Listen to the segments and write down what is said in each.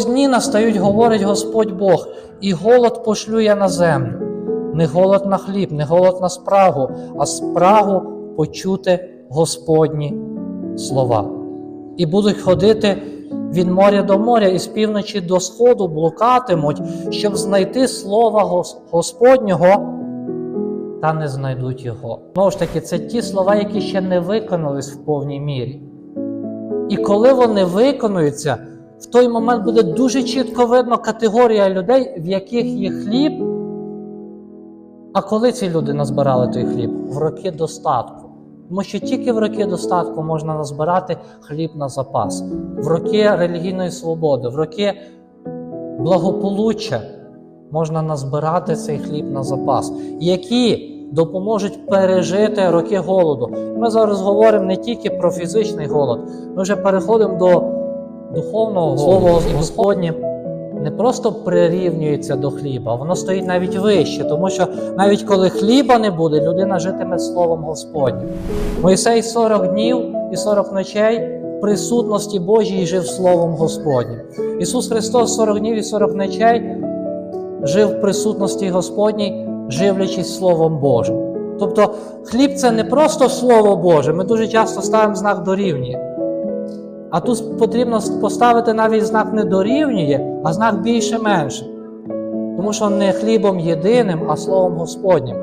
Дні настають, говорить Господь Бог, і голод пошлю я на землю. Не голод на хліб, не голод на спрагу, а спрагу почути Господні слова. І будуть ходити від моря до моря, і з півночі до сходу блукатимуть, щоб знайти слова Господнього, та не знайдуть його. Знову ж таки, це ті слова, які ще не виконались в повній мірі. І коли вони виконуються, в той момент буде дуже чітко видно категорія людей, в яких є хліб. А коли ці люди назбирали той хліб? В роки достатку. Тому що тільки в роки достатку можна назбирати хліб на запас, в роки релігійної свободи, в роки благополуччя можна назбирати цей хліб на запас, які допоможуть пережити роки голоду. Ми зараз говоримо не тільки про фізичний голод, ми вже переходимо до духовного Слово Господнє не просто прирівнюється до хліба, воно стоїть навіть вище, тому що навіть коли хліба не буде, людина житиме словом Господнім. Мойсей 40 днів і 40 ночей в присутності Божій жив словом Господнім. Ісус Христос 40 днів і 40 ночей жив в присутності Господній, живлячись Словом Божим. Тобто хліб це не просто Слово Боже. Ми дуже часто ставимо знак дорівнює. А тут потрібно поставити навіть знак не дорівнює, а знак більше-менше. Тому що не хлібом єдиним, а словом Господнім.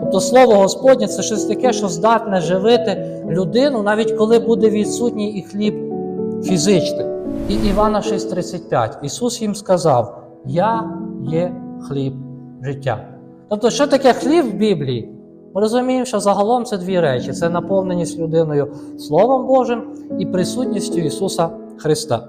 Тобто слово Господнє це щось таке, що здатне живити людину, навіть коли буде відсутній і хліб фізичний. І Івана 6:35. Ісус їм сказав: Я є хліб життя. Тобто, що таке хліб в Біблії? Ми розуміємо, що загалом це дві речі: це наповненість людиною Словом Божим і присутністю Ісуса Христа.